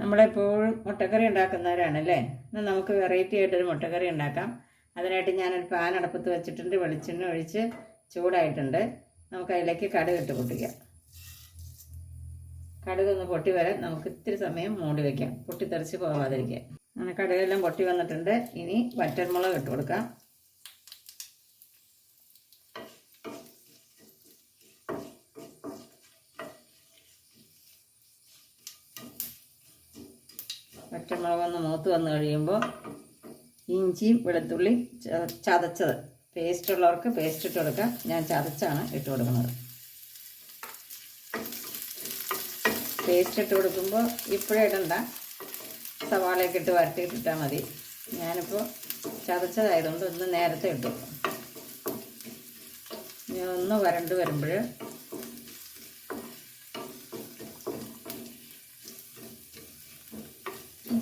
നമ്മളെപ്പോഴും മുട്ടക്കറി ഉണ്ടാക്കുന്നവരാണല്ലേ? എന്നാൽ നമുക്ക് വെറൈറ്റി ആയിട്ടൊരു മുട്ടക്കറി ഉണ്ടാക്കാം. അതിനായിട്ട് ഞാനൊരു പാൻ അടുപ്പത്ത് വെച്ചിട്ടുണ്ട് വെളിച്ചെണ്ണ ഒഴിച്ച് ചൂടായിട്ടുണ്ട്. നമുക്ക് അതിലേക്ക് കടുക് ഇട്ട് പൊട്ടിക്കാം. കടുക് ഒന്ന് പൊട്ടി വരാൻ നമുക്ക് ഇത്തിരി സമയം മൂടി വയ്ക്കാം പൊട്ടിത്തെറിച്ച് പോവാതിരിക്കാൻ. അങ്ങനെ കടുകെല്ലാം പൊട്ടി വന്നിട്ടുണ്ട്. ഇനി വറ്റൻമുളക് ഇട്ട് കൊടുക്കാം. പച്ചമുളക് ഒന്ന് മൂത്ത് വന്ന് കഴിയുമ്പോൾ ഇഞ്ചിയും വെളുത്തുള്ളി ചതച്ചത്. പേസ്റ്റ് ഉള്ളവർക്ക് പേസ്റ്റ് ഇട്ട് കൊടുക്കാം. ഞാൻ ചതച്ചാണ് ഇട്ട് കൊടുക്കുന്നത്. പേസ്റ്റ് ഇട്ട് കൊടുക്കുമ്പോൾ ഇപ്പോഴേ ഇടണ്ട. സവാളയൊക്കെ ഇട്ട് വരട്ടിയിട്ടിട്ടാൽ മതി. ഞാനിപ്പോൾ ചതച്ചതായതുകൊണ്ട് ഒന്ന് നേരത്തെ ഇട്ടു. ഇനി ഒന്ന് വരണ്ട് വരുമ്പോൾ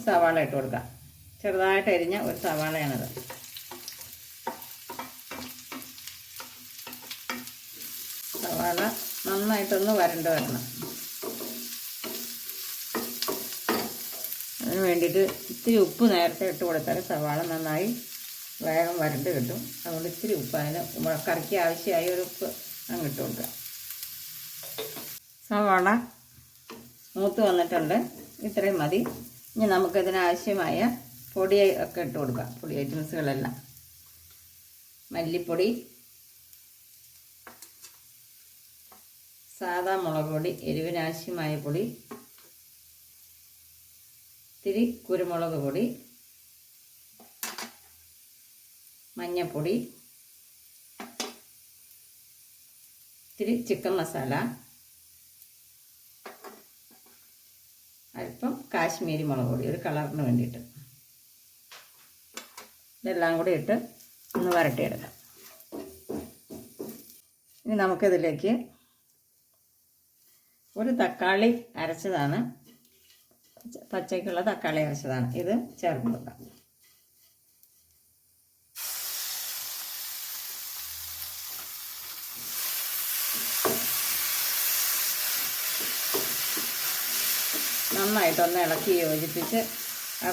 സവാള ഇട്ട് കൊടുക്കാം. ചെറുതായിട്ട് അരിഞ്ഞ ഒരു സവാളയാണത്. സവാള നന്നായിട്ടൊന്ന് വരണ്ട് വരണം. അതിന് വേണ്ടിയിട്ട് ഇത്തിരി ഉപ്പ് നേരത്തെ ഇട്ട് കൊടുത്താൽ സവാള നന്നായി വേഗം വരണ്ട് കിട്ടും. അതുകൊണ്ട് ഇത്തിരി ഉപ്പ് അതിന് കറിക്ക് ആവശ്യമായ ഒരു ഉപ്പ് അങ്ങ് ഇട്ട് കൊടുക്കുക സവാള മൂത്ത് വന്നിട്ടുണ്ട്. ഇത്രയും മതി. ഇനി നമുക്കതിനാവശ്യമായ പൊടി ഒക്കെ ഇട്ട് കൊടുക്കാം. പൊടി ഐറ്റംസുകളെല്ലാം. മല്ലിപ്പൊടി സാധാ മുളക് പൊടി എരിവിനാവശ്യമായ പൊടി ഇത്തിരി കുരുമുളക് പൊടി മഞ്ഞൾപ്പൊടി ഇത്തിരി ചിക്കൻ മസാല അല്പം കാശ്മീരി മുളക് പൊടി ഒരു കളറിന് വേണ്ടിയിട്ട്. ഇതെല്ലാം കൂടി ഇട്ട് ഒന്ന് വരട്ടിയെടുക്കാം. ഇനി നമുക്കിതിലേക്ക് ഒരു തക്കാളി അരച്ചതാണ്. പച്ചയ്ക്കുള്ള തക്കാളി അരച്ചതാണ്. ഇത് ചേർത്ത് കൊടുക്കാം. നന്നായിട്ടൊന്ന് ഇളക്കി യോജിപ്പിച്ച് ആ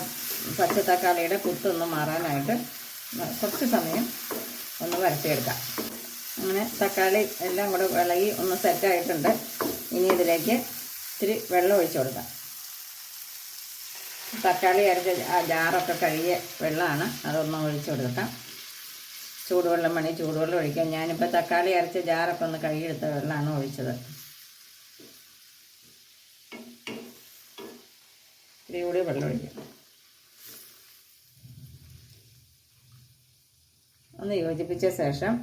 പച്ച തക്കാളിയുടെ കുത്തൊന്ന് മാറാനായിട്ട് കുറച്ച് സമയം ഒന്ന് വരട്ടിയെടുക്കാം. അങ്ങനെ തക്കാളി എല്ലാം കൂടെ ഇളകി ഒന്ന് സെറ്റായിട്ടുണ്ട്. ഇനി ഇതിലേക്ക് ഇത്തിരി വെള്ളം ഒഴിച്ചു കൊടുക്കാം. തക്കാളി അരച്ച ആ ജാറൊക്കെ കഴുകിയ വെള്ളമാണ്. അതൊന്ന് ഒഴിച്ചു കൊടുക്കാം. ചൂടുവെള്ളം വേണമെങ്കിൽ ചൂടുവെള്ളം ഒഴിക്കാം. ഞാനിപ്പോൾ തക്കാളി അരച്ച ജാറൊക്കെ ഒന്ന് കഴുകിയെടുത്ത വെള്ളമാണ് ഒഴിച്ചത്. ഇത്തിരി കൂടി വെള്ളം ഒഴിക്കാം. ഒന്ന് യോജിപ്പിച്ച ശേഷം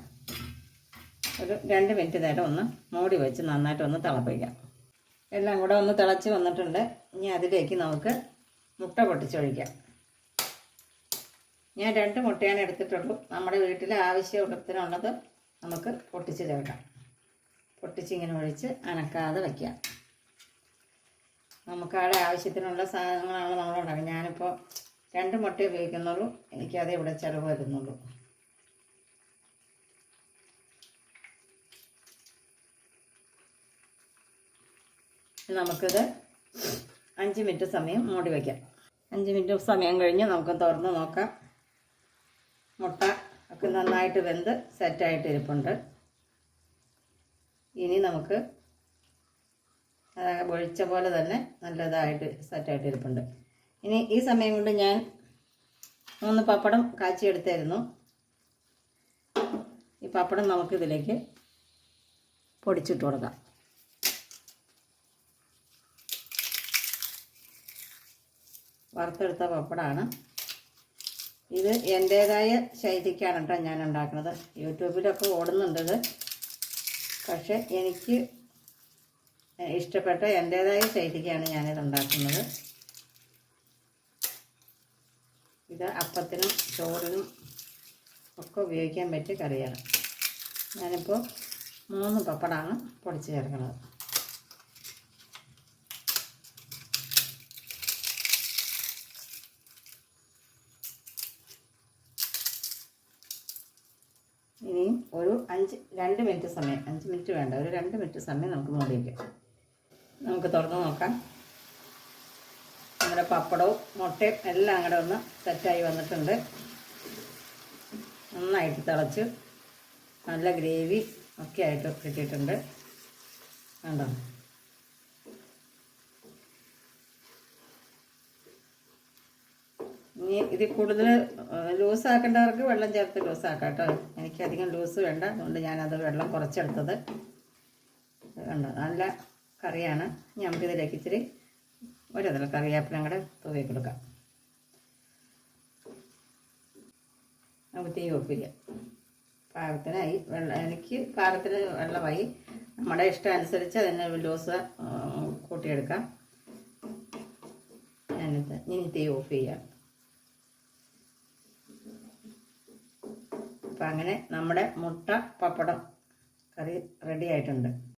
ഒരു രണ്ട് മിനിറ്റ് നേരം ഒന്ന് മൂടി വെച്ച് നന്നായിട്ട് ഒന്ന് തിളപ്പിക്കാം. എല്ലാം കൂടെ ഒന്ന് തിളച്ച് വന്നിട്ടുണ്ട്. ഇനി അതിലേക്ക് നമുക്ക് മുട്ട പൊട്ടിച്ചൊഴിക്കാം. ഞാൻ രണ്ട് മുട്ടയാണ് എടുത്തിട്ടുള്ളൂ. നമ്മുടെ വീട്ടിൽ ആവശ്യത്തിനുള്ളത് നമുക്ക് പൊട്ടിച്ച് ചേർക്കാം. പൊട്ടിച്ചിങ്ങനെ ഒഴിച്ച് അനക്കാതെ വയ്ക്കാം നമുക്കവിടെ ആവശ്യത്തിനുള്ള സാധനങ്ങളാണ് നമ്മൾ ഉണ്ടാക്കുന്നത് ഞാനിപ്പോൾ രണ്ട് മുട്ട ഉപയോഗിക്കുന്നുള്ളൂ. എനിക്കത് ഇവിടെ ചിലവ് വരുന്നുള്ളൂ. നമുക്കിത് അഞ്ച് മിനിറ്റ് സമയം മൂടി വയ്ക്കാം അഞ്ച് മിനിറ്റ് സമയം കഴിഞ്ഞ് നമുക്ക് തുറന്ന് നോക്കാം. മുട്ട ഒക്കെ നന്നായിട്ട് വെന്ത് സെറ്റായിട്ട് ഇരിപ്പുണ്ട്. ഇനി നമുക്ക് ഒഴിച്ച പോലെ തന്നെ നല്ലതായിട്ട് സെറ്റായിട്ട് ഇരിപ്പുണ്ട്. ഇനി ഈ സമയം കൊണ്ട് ഞാൻ മൂന്ന് പപ്പടം കാച്ചിയെടുത്തായിരുന്നു. ഈ പപ്പടം നമുക്കിതിലേക്ക് പൊടിച്ചിട്ട് കൊടുക്കാം. വറുത്തെടുത്ത പപ്പടമാണ് ഇത് എന്റേതായ ശൈലിക്കാണ് കേട്ടോ ഞാൻ ഉണ്ടാക്കുന്നത്. യൂട്യൂബിലൊക്കെ ഓടുന്നുണ്ട് ഇത്. പക്ഷെ എനിക്ക് ഇഷ്ടപ്പെട്ട എന്റേതായ ശൈലിക്കാണ് ഞാനിത് ഉണ്ടാക്കുന്നത്. ഇത് അപ്പത്തിനും ചോറിനും ഒക്കെ ഉപയോഗിക്കാൻ പറ്റിയ കറിയാണ്. ഞാനിപ്പോൾ മൂന്ന് പപ്പടമാണ് പൊടിച്ച് ചേർക്കുന്നത്. ഇനിയും ഒരു അഞ്ച് രണ്ട് മിനിറ്റ് സമയം അഞ്ച് മിനിറ്റ് വേണ്ട ഒരു രണ്ട് മിനിറ്റ് സമയം നമുക്ക് മൂടി വയ്ക്കാം നമുക്ക് തുറന്ന് നോക്കാം. നമ്മുടെ പപ്പടവും മുട്ടയും എല്ലാം കൂടെ ഒന്ന് സെറ്റായി വന്നിട്ടുണ്ട്. നന്നായിട്ട് തിളച്ച് നല്ല ഗ്രേവി ഒക്കെ ആയിട്ട് കിട്ടിയിട്ടുണ്ട്. കണ്ടോ? ഇനി ഇത് കൂടുതൽ ലൂസാക്കേണ്ടവർക്ക് വെള്ളം ചേർത്ത് ലൂസാക്കാം കേട്ടോ. എനിക്കധികം ലൂസ് വേണ്ട. അതുകൊണ്ട് ഞാനത് വെള്ളം കുറച്ചെടുത്തത്. കണ്ടോ? നല്ല കറിയാണ്. ഇനി നമുക്കിതിലേക്ക് ഇച്ചിരി ഒരതിൽ കറിവേപ്പിലും കൂടെ തൂവി കൊടുക്കാം. നമുക്ക് തീ ഒപ്പില്ല. പാകത്തിനായി വെള്ളം എനിക്ക് പാകത്തിന് വെള്ളമായി. നമ്മുടെ ഇഷ്ടം അനുസരിച്ച് അതിന് ലൂസ് കൂട്ടിയെടുക്കാം. ഞാനിത് ഇനി തീ ഓഫ് ചെയ്യാം. അപ്പം അങ്ങനെ നമ്മുടെ മുട്ട പപ്പടം കറി റെഡി ആയിട്ടുണ്ട്.